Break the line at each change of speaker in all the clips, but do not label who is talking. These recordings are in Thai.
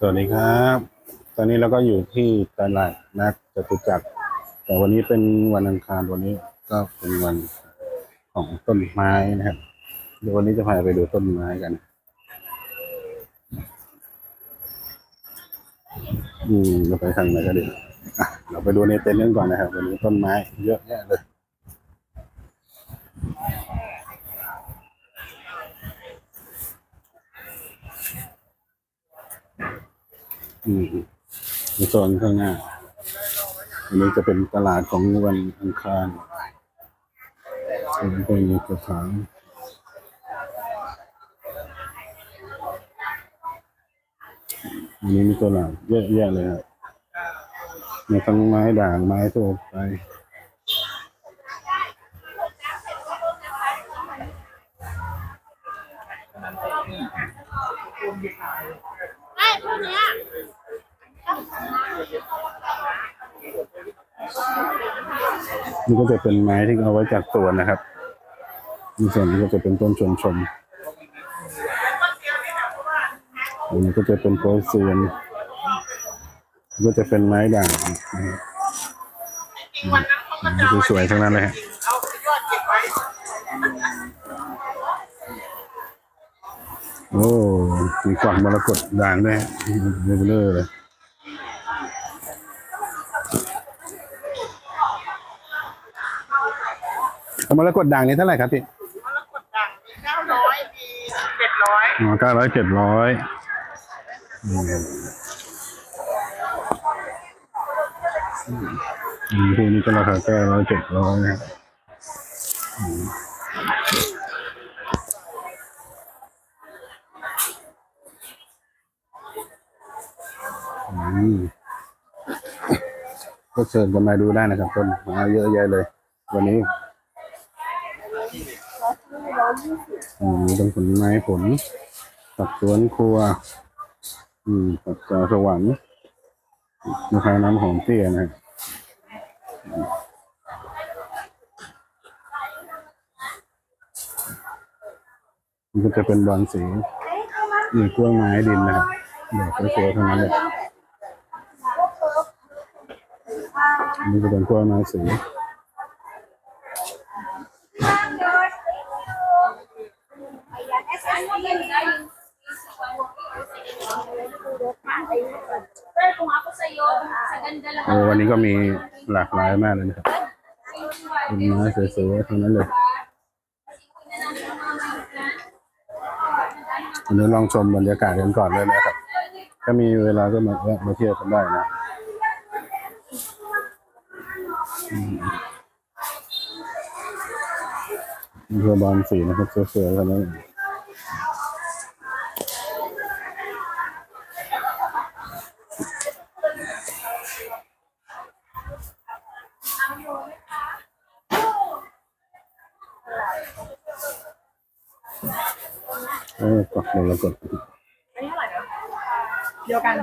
สวัสดีครับ ตอนนี้เราก็อยู่ที่ตลาดนัดจตุจักร แต่วันนี้เป็นวันอังคารวันนี้ก็เป็นวันของต้นไม้นะครับ เดี๋ยววันนี้จะพาไปดูต้นไม้กัน อืมเราไปทางไหนก็ดีเราไปดูในเต็นท์กันก่อนนะครับ วันนี้ต้นไม้เยอะแยะเลย อืมในโซนข้างหน้า อันนี้จะเป็นตลาดของวันอังคารเป็นเป็นกระถางอันนี้มีตลาดเยอะแยะเลยครับมีทั้งไม้ด่างไม้โตกไป
ไม่พวกเนี้ย
นี่ก็จะเป็นไม้ที่เอาไว้จัดสวนนะครับในส่วนนี้ก็จะเป็นต้นชวนชมอันนี้ก็จะเป็นโพสเซียนก็จะเป็นไม้ด่างนะครับสวยทั้งนั้นเลยฮะ
เอายอดเก็บ
โอ้มีกวักมรกตด่างด้วยเบลเลยเอา มรกตด่างนี้เท่าไหร่ครับพี่
มรกตด่างมีเก้าร้อยมีเจ็ดร้อย
อ๋อเก้าร้อยเจ็ดร้อยอืมพวกนี้ก็ราคาเก้าร้อยเจ็ดร้อยนะครับอืมอืมก็เชิญกันมาดูได้นะครับต้นไม้เยอะแยะเลย วันนี้ อืมมีต้นผลไม้ผลผักสวนครัว อืมผักกาสวรรค์มะพร้าวน้ำหอมเตี้ยนะมันก็จะเป็นบอลสีนี่กล้วยไม้ดินนะครับดอกสวยทั้งนั้นเลยอันนี้จะเป็นกล้วยไม้สี
Pero kung ako sa'yo, sa ganda lang
โอ้วันนี้ก็มีหลากหลายมากเลยนะครับต้นไม้สวยๆทั้งนั้นเลยวันนี้ลองชมบรรยากาศกันก่อนเลยนะครับ ถ้ามีเวลาก็มาแวะมาเที่ยวกันได้นะอืมเรือบอลสีนะครับสวยๆกันนั้น เออกดเลยแล้วกด
อันนี้เท่าไหร่นะเดียวกัน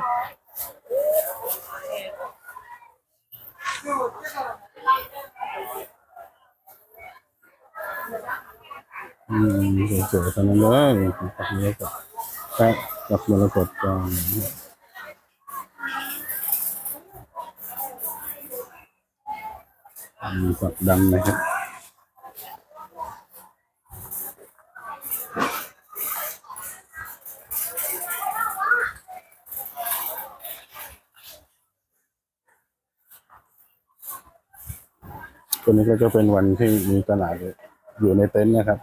อืมสวยๆทั้งนั้นเลยปักมรกตแปะปักมรกตก่อนมีฝักดำนะครับ ตัวนี้ก็จะเป็นวันที่มีตลาดอยู่ในเต็นท์นะครับ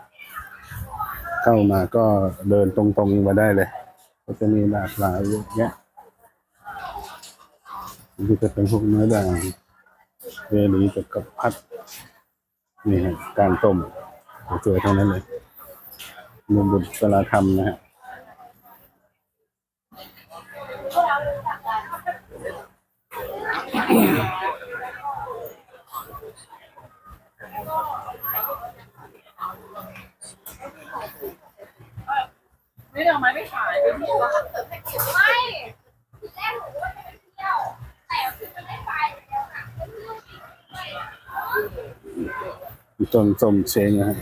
เข้ามาก็เดินตรงๆมาได้เลย ก็จะมีหลากหลายเยอะแยะนี่จะเป็นพวกเนื้อด่างเรลีจักรพัดนี่ฮะการต้มสวยๆทั้งนั้นเลยมุมบุตรลาธรรมนะฮะ
ไม่ได้เอาไม้ไม่ขายเป็นที่ว่า
ไม่แรกหนูว่าจะไปเที่ยว แต่คือมันไม่ไปแล้วค่ะ
ต้นส้มเชงนะฮะ